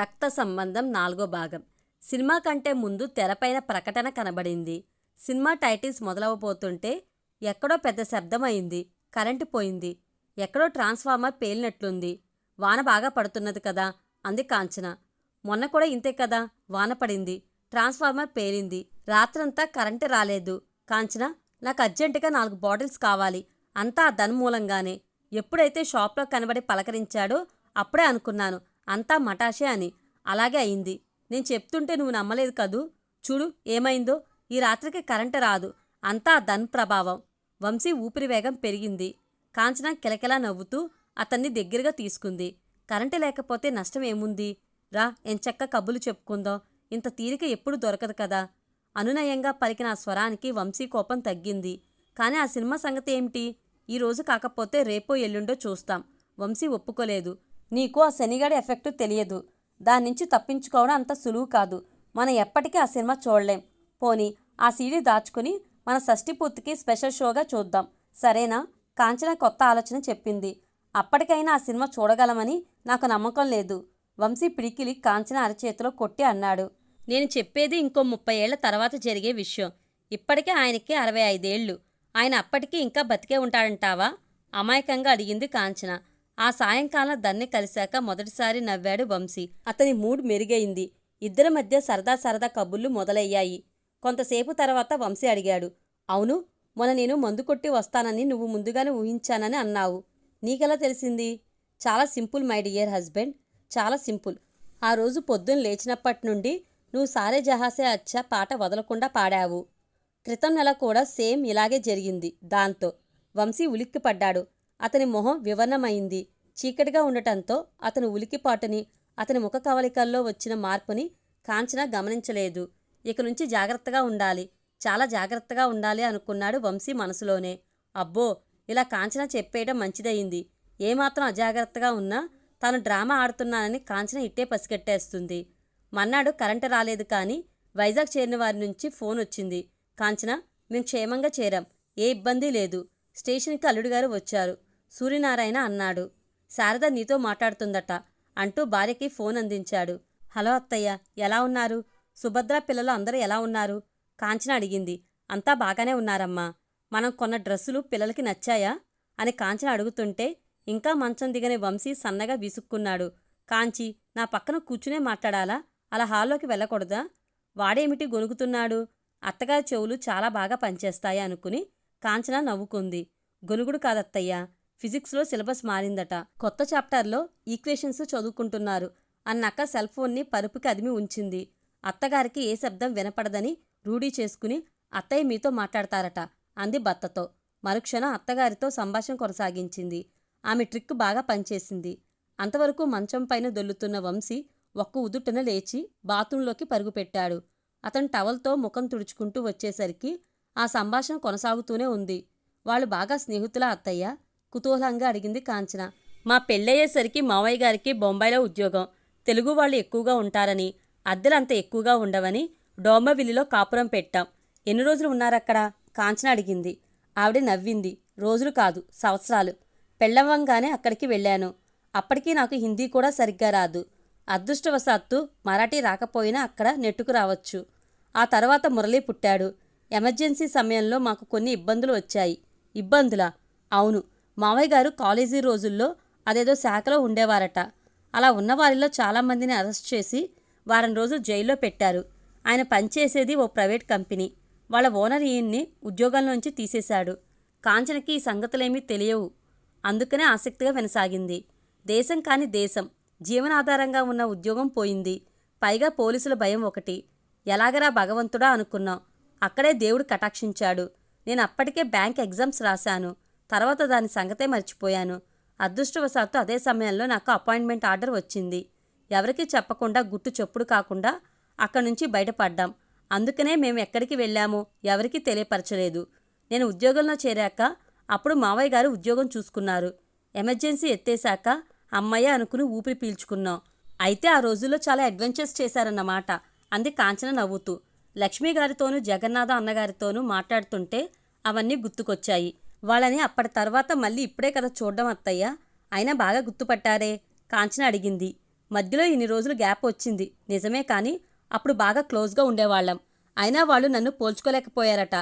రక్త సంబంధం నాలుగో భాగం. సినిమా కంటే ముందు తెరపైన ప్రకటన కనబడింది. సినిమా టైటిల్స్ మొదలవబోతుంటే ఎక్కడో పెద్ద శబ్దం అయింది. కరెంటు పోయింది. ఎక్కడో ట్రాన్స్ఫార్మర్ పేలినట్లుంది. వాన బాగా పడుతున్నది కదా? అంది కాంచన. మొన్న కూడా ఇంతే కదా? వాన పడింది. ట్రాన్స్ఫార్మర్ పేలింది. రాత్రంతా కరెంటు రాలేదు. కాంచన నాకు అర్జెంటుగా నాలుగు బాటిల్స్ కావాలి. అంతా ఆ ధన్ మూలంగానే. ఎప్పుడైతే షాప్లో కనబడి పలకరించాడో అప్పుడే అనుకున్నాను. అంతా మటాషే అని. అలాగే అయింది. నేను చెప్తుంటే నువ్వు నమ్మలేదు కదూ? చూడు ఏమైందో? ఈ రాత్రికి కరెంటు రాదు. అంతా ధన్ ప్రభావం. వంశీ ఊపిరి వేగం పెరిగింది. కాంచన కిలకిలా నవ్వుతూ అతన్ని దగ్గరగా తీసుకుంది. కరెంటు లేకపోతే నష్టం ఏముంది? రా ఎంచక్క కబులు చెప్పుకుందాం. ఇంత తీరిక ఎప్పుడు దొరకదు కదా? అనునయంగా పలికిన ఆ స్వరానికి వంశీ కోపం తగ్గింది. కానీ ఆ సినిమా సంగతి ఏమిటి? ఈరోజు కాకపోతే రేపో ఎల్లుండో చూస్తాం. వంశీ ఒప్పుకోలేదు. నీకు ఆ శనిగాడి ఎఫెక్ట్ తెలియదు. దాని నుంచి తప్పించుకోవడం అంత సులువు కాదు. మనం ఎప్పటికీ ఆ సినిమా చూడలేం. పోనీ ఆ సీడీ దాచుకుని మన షష్ఠి పూర్తికి స్పెషల్ షోగా చూద్దాం. సరేనా? కాంచన కొత్త ఆలోచన చెప్పింది. అప్పటికైనా ఆ సినిమా చూడగలమని నాకు నమ్మకం లేదు. వంశీ పిడికిలి కాంచన అరచేతిలో కొట్టి అన్నాడు. నేను చెప్పేది ఇంకో ముప్పై ఏళ్ళ తర్వాత జరిగే విషయం. ఇప్పటికే ఆయనకి అరవై ఐదేళ్ళు. ఆయన అప్పటికీ ఇంకా బతికే ఉంటాడంటావా? అమాయకంగా అడిగింది కాంచన. ఆ సాయంకాలం దన్ని కలిశాక మొదటిసారి నవ్వాడు వంశీ. అతని మూడ్ మెరుగైంది. ఇద్దరి మధ్య సరదా సరదా కబుర్లు మొదలయ్యాయి. కొంతసేపు తర్వాత వంశీ అడిగాడు అవును మొన్న నేను మందు కొట్టి వస్తానని నువ్వు ముందుగానే ఊహించానని అన్నావు. నీకెలా తెలిసింది? చాలా సింపుల్ మై డియర్ హస్బెండ్ చాలా సింపుల్. ఆ రోజు పొద్దున్న లేచినప్పటి నుండి నువ్వు సారే జహాసే అచ్చా పాట వదలకుండా పాడావు. క్రితం నెల కూడా సేమ్ ఇలాగే జరిగింది దాంతో. వంశీ ఉలిక్కిపడ్డాడు. అతని మొహం వివరణమైంది. చీకటిగా ఉండటంతో అతని ఉలికిపాటుని అతని ముఖ కవలికల్లో వచ్చిన మార్పుని కాంచన గమనించలేదు. ఇక నుంచి జాగ్రత్తగా ఉండాలి. చాలా జాగ్రత్తగా ఉండాలి అనుకున్నాడు వంశీ మనసులోనే. అబ్బో ఇలా కాంచన చెప్పేయడం మంచిదయింది. ఏమాత్రం అజాగ్రత్తగా ఉన్నా తాను డ్రామా ఆడుతున్నానని కాంచన ఇట్టే పసిగట్టేస్తుంది. మన్నాడు కరెంటు రాలేదు కానీ వైజాగ్ చేరిన వారి నుంచి ఫోన్ వచ్చింది. కాంచన మేము క్షేమంగా చేరాం. ఏ ఇబ్బంది లేదు. స్టేషన్కి అల్లుడు గారు వచ్చారు. సూర్యనారాయణ అన్నాడు. శారద నీతో మాట్లాడుతుందట అంటూ భార్యకి ఫోన్ అందించాడు. హలో అత్తయ్య ఎలా ఉన్నారు? సుభద్ర పిల్లలు అందరూ ఎలా ఉన్నారు? కాంచన అడిగింది. అంతా బాగానే ఉన్నారమ్మా. మనం కొన్న డ్రెస్సులు పిల్లలకి నచ్చాయా? అని కాంచన అడుగుతుంటే ఇంకా మంచం దిగని వంశీ సన్నగా విసుక్కున్నాడు. కాంచి నా పక్కన కూర్చునే మాట్లాడాలా? అలా హాల్లోకి వెళ్ళకూడదా? వాడేమిటి గొనుగుతున్నాడు? అత్తగారి చెవులు చాలా బాగా పనిచేస్తాయి అనుకుని కాంచన నవ్వుకుంది. గొనుగుడు కాదత్తయ్యా ఫిజిక్స్లో సిలబస్ మారిందట. కొత్త చాప్టర్లో ఈక్వేషన్స్ చదువుకుంటున్నారు. అన్నక్క సెల్ ఫోన్ని పరుపుకి అదిమి ఉంచింది. అత్తగారికి ఏ శబ్దం వినపడదని రూఢీ చేసుకుని అత్తయ్య మీతో మాట్లాడతారట అంది భర్తతో. మరుక్షణం అత్తగారితో సంభాషణ కొనసాగించింది. ఆమె ట్రిక్ బాగా పనిచేసింది. అంతవరకు మంచం పైన దొల్లుతున్న వంశీ ఒక్క ఉదుటన లేచి బాత్రూంలోకి పరుగుపెట్టాడు. అతను టవల్తో ముఖం తుడుచుకుంటూ వచ్చేసరికి ఆ సంభాషణ కొనసాగుతూనే ఉంది. వాళ్ళు బాగా స్నేహితుల అత్తయ్య. కుతూహలంగా అడిగింది కాంచన. మా పెళ్ళయ్యేసరికి మావయ్య గారికి బొంబాయిలో ఉద్యోగం. తెలుగు వాళ్ళు ఎక్కువగా ఉంటారని అద్దెలు అంత ఎక్కువగా ఉండవని డోంబవిల్లిలో కాపురం పెట్టాం. ఎన్ని రోజులు ఉన్నారక్కడ? కాంచన అడిగింది. ఆవిడ నవ్వింది. రోజులు కాదు సంవత్సరాలు. పెళ్ళవ్వంగానే అక్కడికి వెళ్ళాను. అప్పటికీ నాకు హిందీ కూడా సరిగ్గా రాదు. అదృష్టవశాత్తు మరాఠీ రాకపోయినా అక్కడ నెట్టుకు రావచ్చు. ఆ తర్వాత మురళి పుట్టాడు. ఎమర్జెన్సీ సమయంలో మాకు కొన్ని ఇబ్బందులు వచ్చాయి. ఇబ్బందులా? అవును. మావయ్య గారు కాలేజీ రోజుల్లో అదేదో శాఖలో ఉండేవారట. అలా ఉన్నవారిలో చాలామందిని అరెస్ట్ చేసి వారం రోజులు జైల్లో పెట్టారు. ఆయన పనిచేసేది ఓ ప్రైవేట్ కంపెనీ. వాళ్ళ ఓనర్ ఈయన్ని ఉద్యోగంలోంచి తీసేశాడు. కాంచనకి ఈ సంగతులేమీ తెలియవు. అందుకనే ఆసక్తిగా వినసాగింది. దేశం కాని దేశం. జీవనాధారంగా ఉన్న ఉద్యోగం పోయింది. పైగా పోలీసుల భయం ఒకటి. ఎలాగరా భగవంతుడా అనుకున్నాం. అక్కడే దేవుడు కటాక్షించాడు. నేను అప్పటికే బ్యాంక్ ఎగ్జామ్స్ రాశాను. తర్వాత దాని సంగతే మర్చిపోయాను. అదృష్టవశాత్తు అదే సమయంలో నాకు అపాయింట్మెంట్ ఆర్డర్ వచ్చింది. ఎవరికీ చెప్పకుండా గుట్టు చొప్పుడు కాకుండా అక్కడి నుంచి బయటపడ్డాం. అందుకనే మేము ఎక్కడికి వెళ్ళామో ఎవరికీ తెలియపరచలేదు. నేను ఉద్యోగంలో చేరాక అప్పుడు మావయ్య గారు ఉద్యోగం చూసుకున్నారు. ఎమర్జెన్సీ ఎత్తేశాక అమ్మయ్య అనుకుని ఊపిరి పీల్చుకున్నాం. అయితే ఆ రోజుల్లో చాలా అడ్వెంచర్స్ చేశారన్నమాట. అంది కాంచన నవ్వుతూ. లక్ష్మీ గారితోనూ జగన్నాథ అన్నగారితోనూ మాట్లాడుతుంటే అవన్నీ గుర్తుకొచ్చాయి. వాళ్ళని అప్పటి తర్వాత మళ్ళీ ఇప్పుడే కదా చూడడం అత్తయ్య. అయినా బాగా గుర్తుపట్టారే? కాంచన అడిగింది. మధ్యలో ఇన్ని రోజులు గ్యాప్ వచ్చింది. నిజమే కానీ అప్పుడు బాగా క్లోజ్గా ఉండేవాళ్ళం. అయినా వాళ్ళు నన్ను పోల్చుకోలేకపోయారట.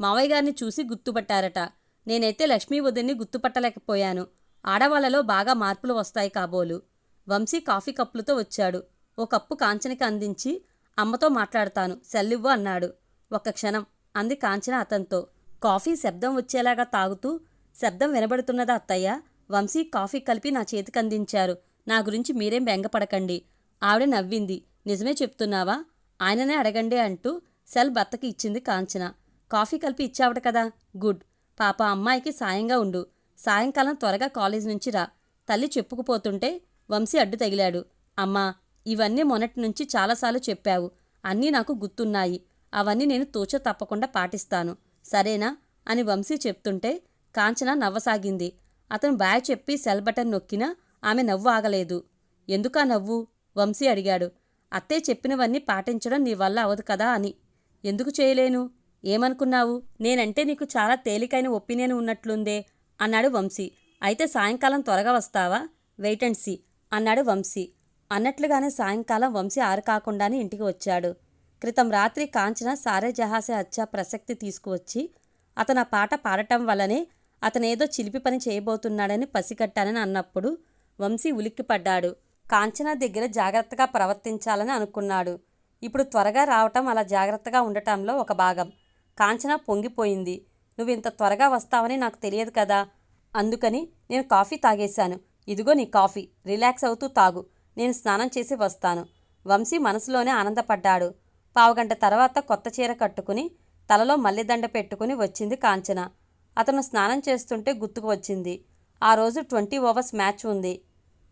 మావయ్య గారిని చూసి గుర్తుపట్టారట. నేనైతే లక్ష్మీ వదిన్ని గుర్తుపట్టలేకపోయాను. ఆడవాళ్ళలో బాగా మార్పులు వస్తాయి కాబోలు. వంశీ కాఫీ కప్పులతో వచ్చాడు. ఓ కప్పు కాంచనకి అందించి అమ్మతో మాట్లాడతాను. సెల్లివ్వు అన్నాడు. ఒక్క క్షణం. అంది కాంచన అతనితో. కాఫీ శబ్దం వచ్చేలాగా తాగుతూ శబ్దం వినబడుతున్నదా అత్తయ్య? వంశీ కాఫీ కలిపి నా చేతికి అందించారు నా గురించి మీరేం బెంగపడకండి. ఆవిడ నవ్వింది. నిజమే చెప్తున్నావా? ఆయననే అడగండి అంటూ సెల్ భర్తకి ఇచ్చింది కాంచన. కాఫీ కలిపి ఇచ్చావట కదా? గుడ్. పాప అమ్మాయికి సాయంగా ఉండు. సాయంకాలం త్వరగా కాలేజ్ నుంచి రా. తల్లి చెప్పుకుపోతుంటే వంశీ అడ్డు తగిలాడు. అమ్మా ఇవన్నీ మొన్నటి నుంచి చాలాసార్లు చెప్పావు. అన్నీ నాకు గుర్తున్నాయి. అవన్నీ నేను తూచ తప్పకుండా పాటిస్తాను. సరేనా? అని వంశీ చెప్తుంటే కాంచన నవ్వసాగింది. అతను బాయ్ చెప్పి సెల్ బటన్ నొక్కినా ఆమె నవ్వు ఆగలేదు. ఎందుకా నవ్వు? వంశీ అడిగాడు. అత్తే చెప్పినవన్నీ పాటించడం నీ వల్ల అవదు కదా అని. ఎందుకు చేయలేను? ఏమనుకున్నావు? నేనంటే నీకు చాలా తేలికైన ఒపీనియన్ ఉన్నట్లుందే అన్నాడు వంశీ. అయితే సాయంకాలం త్వరగా వస్తావా? వెయిట్ అండ్ సీ అన్నాడు వంశీ. అన్నట్లుగానే సాయంకాలం వంశీ ఆరు కాకుండానే ఇంటికి వచ్చాడు. క్రితం రాత్రి కాంచన సారే జహాసే అచ్చా ప్రసక్తి తీసుకువచ్చి అతను ఆ పాట పాడటం వల్లనే అతనేదో చిలిపి పని చేయబోతున్నాడని పసిగట్టానని అన్నప్పుడు వంశీ ఉలిక్కిపడ్డాడు. కాంచన దగ్గర జాగ్రత్తగా ప్రవర్తించాలని అనుకున్నాడు. ఇప్పుడు త్వరగా రావటం అలా జాగ్రత్తగా ఉండటంలో ఒక భాగం. కాంచన పొంగిపోయింది. నువ్వు ఇంత త్వరగా వస్తావని నాకు తెలియదు కదా. అందుకని నేను కాఫీ తాగేశాను. ఇదిగో నీ కాఫీ. రిలాక్స్ అవుతూ తాగు. నేను స్నానం చేసి వస్తాను. వంశీ మనసులోనే ఆనందపడ్డాడు. పావుగంట తర్వాత కొత్త చీర కట్టుకుని తలలో మల్లిదండ పెట్టుకుని వచ్చింది కాంచన. అతను స్నానం చేస్తుంటే గుర్తుకు వచ్చింది. ఆ రోజు ట్వంటీ ఓవర్స్ మ్యాచ్ ఉంది.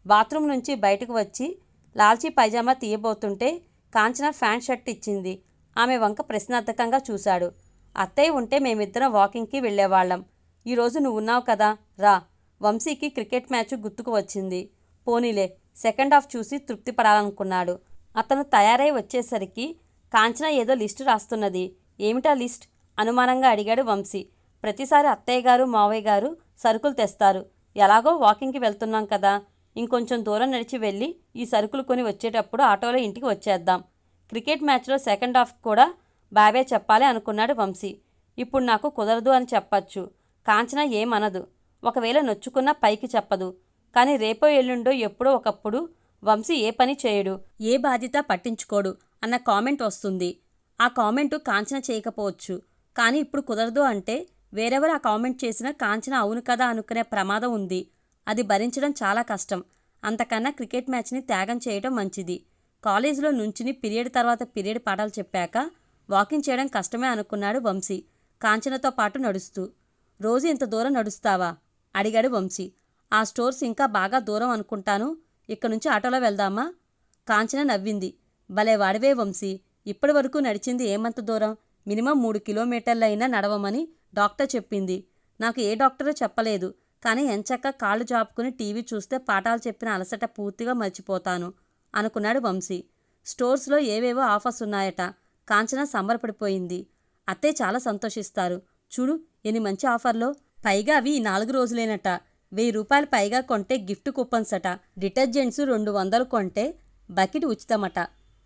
బాత్రూమ్ నుంచి బయటకు వచ్చి లాల్చీ పైజామా తీయబోతుంటే కాంచన ప్యాంట్ షర్ట్ ఇచ్చింది. ఆమె వంక ప్రశ్నార్థకంగా చూశాడు. అత్తయ్య ఉంటే మేమిద్దరం వాకింగ్కి వెళ్ళేవాళ్ళం. ఈరోజు నువ్వు ఉన్నావు కదా? రా. వంశీకి క్రికెట్ మ్యాచ్ గుర్తుకు వచ్చింది. పోనీలే సెకండ్ హాఫ్ చూసి తృప్తి పడాలనుకున్నాడు. అతను తయారై వచ్చేసరికి కాంచన ఏదో లిస్టు రాస్తున్నది. ఏమిటా లిస్ట్? అనుమానంగా అడిగాడు వంశీ. ప్రతిసారి అత్తయ్య గారు మావయ్య గారు సరుకులు తెస్తారు. ఎలాగో వాకింగ్కి వెళ్తున్నాం కదా. ఇంకొంచెం దూరం నడిచి వెళ్ళి ఈ సరుకులు కొని వచ్చేటప్పుడు ఆటోలో ఇంటికి వచ్చేద్దాం. క్రికెట్ మ్యాచ్లో సెకండ్ హాఫ్ కూడా బాబే చెప్పాలి అనుకున్నాడు వంశీ. ఇప్పుడు నాకు కుదరదు అని చెప్పచ్చు. కాంచన ఏమనదు ఒకవేళ నొచ్చుకున్నా పైకి చెప్పదు. కానీ రేపో ఎల్లుండో ఎప్పుడో ఒకప్పుడు వంశీ ఏ పని చేయడు. ఏ బాధ్యత పట్టించుకోడు. అన్న కామెంట్ వస్తుంది. ఆ కామెంటు కాంచన చేయకపోవచ్చు. కానీ ఇప్పుడు కుదరదు అంటే వేరెవరు ఆ కామెంట్ చేసినా కాంచన అవును కదా అనుకునే ప్రమాదం ఉంది. అది భరించడం చాలా కష్టం. అంతకన్నా క్రికెట్ మ్యాచ్ని త్యాగం చేయడం మంచిది. కాలేజీలో నుంచుని పీరియడ్ తర్వాత పీరియడ్ పాఠాలు చెప్పాక వాకింగ్ చేయడం కష్టమే అనుకున్నాడు వంశీ. కాంచనతో పాటు నడుస్తూ రోజు ఇంత దూరం నడుస్తావా? అడిగాడు వంశీ. ఆ స్టోర్స్ ఇంకా బాగా దూరం అనుకుంటాను. ఇక్కడ నుంచి ఆటోలో వెళ్దామా? కాంచన నవ్వింది. భలే వాడివే వంశీ. ఇప్పటి వరకు నడిచింది ఏమంత దూరం? మినిమం మూడు కిలోమీటర్లైనా నడవమని డాక్టర్ చెప్పింది. నాకు ఏ డాక్టరో చెప్పలేదు. కానీ ఎంచక్క కాళ్ళు జాపుకుని టీవీ చూస్తే పాఠాలు చెప్పిన అలసట పూర్తిగా మర్చిపోతాను అనుకున్నాడు వంశీ. స్టోర్స్లో ఏవేవో ఆఫర్స్ ఉన్నాయట. కాంచన సంబరపడిపోయింది. అత్తే చాలా సంతోషిస్తారు. చూడు ఎన్ని మంచి ఆఫర్లో. పైగా అవి ఈ నాలుగు రోజులేనట. వెయ్యి రూపాయలు పైగా కొంటే గిఫ్ట్ కూపన్స్ అట డిటర్జెంట్స్ రెండు వందలు కొంటే బకెట్ ఉచితమట.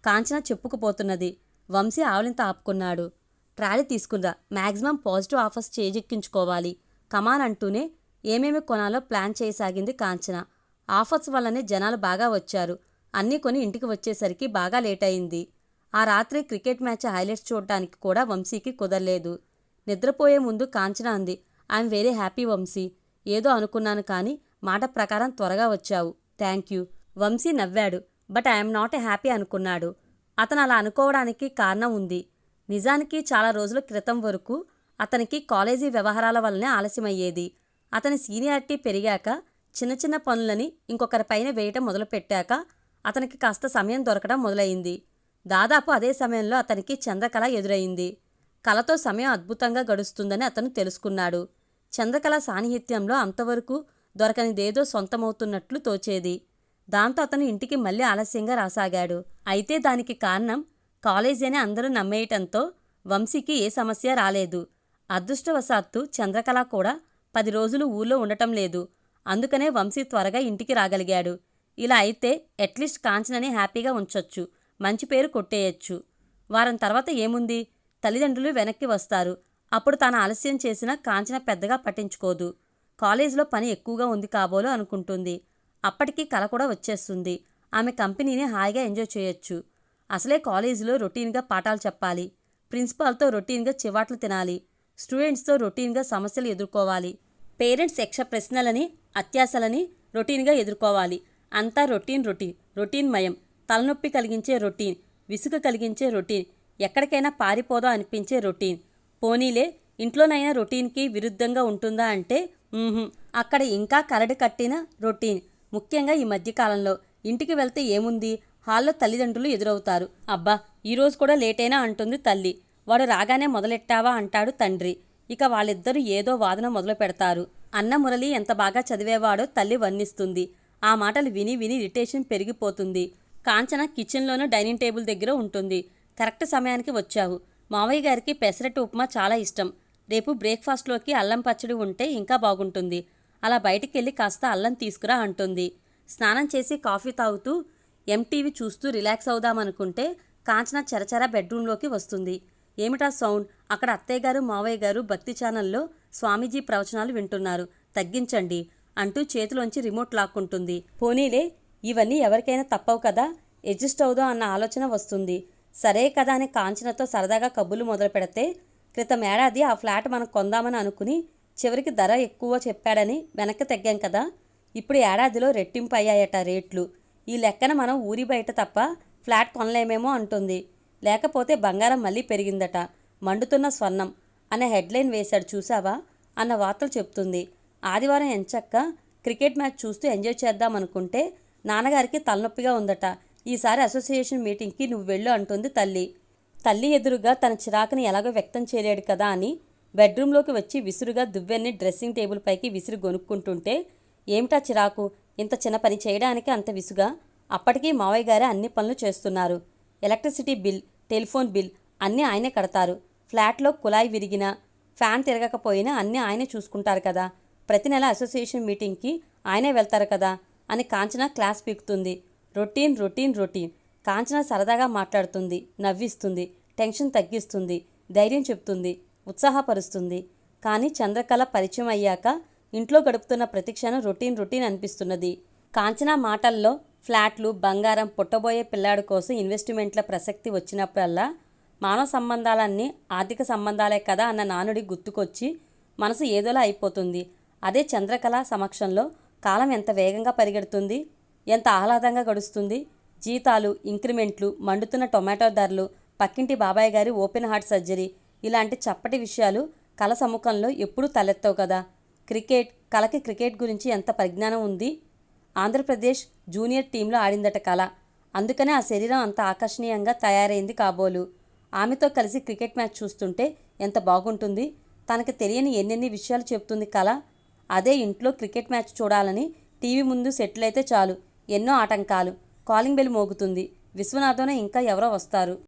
కాంచన చెప్పుకుపోతున్నది. వంశీ ఆవలింత ఆపుకున్నాడు. ట్రాలీ తీసుకుందా. మ్యాక్సిమం పాజిటివ్ ఆఫర్స్ చేజెక్కించుకోవాలి. కమాన్ అంటూనే ఏమేమి కొనాలో ప్లాన్ చేయసాగింది కాంచన. ఆఫర్స్ వల్లనే జనాలు బాగా వచ్చారు. అన్నీ కొని ఇంటికి వచ్చేసరికి బాగా లేట్ అయింది ఆ రాత్రి క్రికెట్ మ్యాచ్ హైలైట్స్ చూడటానికి కూడా వంశీకి కుదరలేదు. నిద్రపోయే ముందు కాంచన అంది ఐఎమ్ వెరీ హ్యాపీ వంశీ. ఏదో అనుకున్నాను కానీ మాట ప్రకారం త్వరగా వచ్చావు. Thank you. వంశీ నవ్వాడు. బట్ ఐఎమ్ నాట్ హ్యాపీ అనుకున్నాడు. అతను అలా అనుకోవడానికి కారణం ఉంది. నిజానికి చాలా రోజుల క్రితం వరకు అతనికి కాలేజీ వ్యవహారాల వల్లనే ఆలస్యమయ్యేది. అతని సీనియారిటీ పెరిగాక చిన్న చిన్న పనులని ఇంకొకరి పైన వేయటం మొదలుపెట్టాక అతనికి కాస్త సమయం దొరకడం మొదలైంది. దాదాపు అదే సమయంలో అతనికి చంద్రకళ ఎదురైంది. కళతో సమయం అద్భుతంగా గడుస్తుందని అతను తెలుసుకున్నాడు. చంద్రకళ సాన్నిహిత్యంలో అంతవరకు దొరకనిదేదో సొంతమవుతున్నట్లు తోచేది. దాంతో అతను ఇంటికి మళ్ళీ ఆలస్యంగా రాసాగాడు. అయితే దానికి కారణం కాలేజీ అని అందరూ నమ్మేయటంతో వంశీకి ఏ సమస్య రాలేదు. అదృష్టవశాత్తు చంద్రకళ కూడా పది రోజులు ఊళ్ళో ఉండటం లేదు. అందుకనే వంశీ త్వరగా ఇంటికి రాగలిగాడు. ఇలా అయితే అట్లీస్ట్ కాంచనని హ్యాపీగా ఉంచొచ్చు. మంచి పేరు కొట్టేయచ్చు. వారం తర్వాత ఏముంది? తల్లిదండ్రులు వెనక్కి వస్తారు. అప్పుడు తాను ఆలస్యం చేసినా కాంచన పెద్దగా పట్టించుకోదు. కాలేజీలో పని ఎక్కువగా ఉంది కాబోలు అనుకుంటుంది. అప్పటికి కల కూడా వచ్చేస్తుంది. ఆమె కంపెనీని హాయిగా ఎంజాయ్ చేయొచ్చు. అసలే కాలేజీలో రొటీన్గా పాఠాలు చెప్పాలి. ప్రిన్సిపాల్తో రొటీన్గా చివాట్లు తినాలి. స్టూడెంట్స్తో రొటీన్గా సమస్యలు ఎదుర్కోవాలి. పేరెంట్స్ యక్ష ప్రశ్నలని అత్యాశలని రొటీన్గా ఎదుర్కోవాలి. అంతా రొటీన్ రొటీన్ రొటీన్ మయం తలనొప్పి కలిగించే రొటీన్ విసుగు కలిగించే రొటీన్ ఎక్కడికైనా పారిపోదా అనిపించే రొటీన్. పోనీలే ఇంట్లోనైనా రొటీన్కి విరుద్ధంగా ఉంటుందా అంటే అక్కడ ఇంకా కరడు కట్టిన రొటీన్. ముఖ్యంగా ఈ మధ్యకాలంలో ఇంటికి వెళ్తే ఏముంది? హాల్లో తల్లిదండ్రులు ఎదురవుతారు. అబ్బా ఈరోజు కూడా లేటైనా అంటుంది తల్లి. వాడు రాగానే మొదలెట్టావా అంటాడు తండ్రి. ఇక వాళ్ళిద్దరూ ఏదో వాదన మొదలు పెడతారు. అన్న మురళి ఎంత బాగా చదివేవాడో తల్లి వర్ణిస్తుంది. ఆ మాటలు విని విని ఇరిటేషన్ పెరిగిపోతుంది. కాంచన కిచెన్లోనూ డైనింగ్ టేబుల్ దగ్గర ఉంటుంది. కరెక్ట్ సమయానికి వచ్చావు. మావయ్య గారికి పెసరట్టు ఉప్మా చాలా ఇష్టం. రేపు బ్రేక్ఫాస్ట్లోకి అల్లం పచ్చడి ఉంటే ఇంకా బాగుంటుంది. అలా బయటికి వెళ్ళి కాస్త అల్లం తీసుకురా అంటుంది. స్నానం చేసి కాఫీ తాగుతూ ఎంటీవీ చూస్తూ రిలాక్స్ అవుదామనుకుంటే కాంచన చెరచెర బెడ్రూమ్లోకి వస్తుంది. ఏమిటా సౌండ్? అక్కడ అత్తయ్య గారు మావయ్య గారు భక్తి ఛానల్లో స్వామీజీ ప్రవచనాలు వింటున్నారు. తగ్గించండి అంటూ చేతిలోంచి రిమోట్ లాక్కుంటుంది పోనీలే ఇవన్నీ ఎవరికైనా తప్పవు కదా ఎడ్జస్ట్ అవుదో అన్న ఆలోచన వస్తుంది. సరే కదా అని కాంచనతో సరదాగా కబుర్లు మొదలు పెడితే క్రితం ఏడాది ఆ ఫ్లాట్ మనం కొందామని అనుకుని చివరికి ధర ఎక్కువ చెప్పాడని వెనక్కి తగ్గాం కదా. ఇప్పుడు ఏడాదిలో రెట్టింపు అయ్యాయట రేట్లు. ఈ లెక్కన మనం ఊరి బయట తప్ప ఫ్లాట్ కొనలేమేమో అంటుంది. లేకపోతే బంగారం మళ్ళీ పెరిగిందట. మండుతున్న స్వర్ణం అనే హెడ్లైన్ వేశాడు చూసావా అన్న వార్తలు చెప్తుంది. ఆదివారం ఎంచక్క క్రికెట్ మ్యాచ్ చూస్తూ ఎంజాయ్ చేద్దాం అనుకుంటే నాన్నగారికి తలనొప్పిగా ఉందట. ఈసారి అసోసియేషన్ మీటింగ్కి నువ్వు వెళ్ళు అంటుంది తల్లి. తల్లి ఎదురుగా తన చిరాకుని ఎలాగో వ్యక్తం చేయలేడు కదా అని బెడ్రూమ్లోకి వచ్చి విసురుగా దువ్వెన్ని డ్రెస్సింగ్ టేబుల్ పైకి విసిరి గొనుక్కుంటుంటే ఏమిటా చిరాకు? ఇంత చిన్న పని చేయడానికి అంత విసుగా? అప్పటికీ మావయ్య గారే అన్ని పనులు చేస్తున్నారు. ఎలక్ట్రిసిటీ బిల్ టెలిఫోన్ బిల్ అన్నీ ఆయనే కడతారు. ఫ్లాట్లో కుళాయి విరిగినా ఫ్యాన్ తిరగకపోయినా అన్నీ ఆయనే చూసుకుంటారు కదా. ప్రతి నెల అసోసియేషన్ మీటింగ్కి ఆయనే వెళ్తారు కదా అని కాంచన క్లాస్ పీకుతుంది. రొటీన్ రొటీన్ రొటీన్ కాంచన సరదాగా మాట్లాడుతుంది నవ్విస్తుంది టెన్షన్ తగ్గిస్తుంది ధైర్యం చెప్తుంది. ఉత్సాహపరుస్తుంది. కానీ చంద్రకళ పరిచయం అయ్యాక ఇంట్లో గడుపుతున్న ప్రతిక్షణం రొటీన్ రొటీన్ అనిపిస్తున్నది. కాంచన మాటల్లో ఫ్లాట్లు బంగారం పుట్టబోయే పిల్లాడు కోసం ఇన్వెస్ట్మెంట్ల ప్రసక్తి వచ్చినప్పుడల్లా మానవ సంబంధాలన్నీ ఆర్థిక సంబంధాలే కదా అన్న నానుడి గుర్తుకొచ్చి మనసు ఏదోలా అయిపోతుంది. అదే చంద్రకళ సమక్షంలో కాలం ఎంత వేగంగా పరిగెడుతుంది? ఎంత ఆహ్లాదంగా గడుస్తుంది? జీతాలు ఇంక్రిమెంట్లు మండుతున్న టొమాటో ధరలు పక్కింటి బాబాయ్ గారి ఓపెన్ హార్ట్ సర్జరీ ఇలాంటి చప్పటి విషయాలు కళ సముఖంలో ఎప్పుడూ తలెత్తవు కదా. క్రికెట్ కళకి క్రికెట్ గురించి ఎంత పరిజ్ఞానం ఉంది? ఆంధ్రప్రదేశ్ జూనియర్ టీంలో ఆడిందట కళ. అందుకనే ఆ శరీరం అంత ఆకర్షణీయంగా తయారైంది కాబోలు. ఆమెతో కలిసి క్రికెట్ మ్యాచ్ చూస్తుంటే ఎంత బాగుంటుంది? తనకు తెలియని ఎన్నెన్ని విషయాలు చెప్తుంది కళ? అదే ఇంట్లో క్రికెట్ మ్యాచ్ చూడాలని టీవీ ముందు సెటిల్ అయితే చాలు. ఎన్నో ఆటంకాలు. Calling bell మోగుతుంది. విశ్వనాథంలో ఇంకా ఎవరో వస్తారు.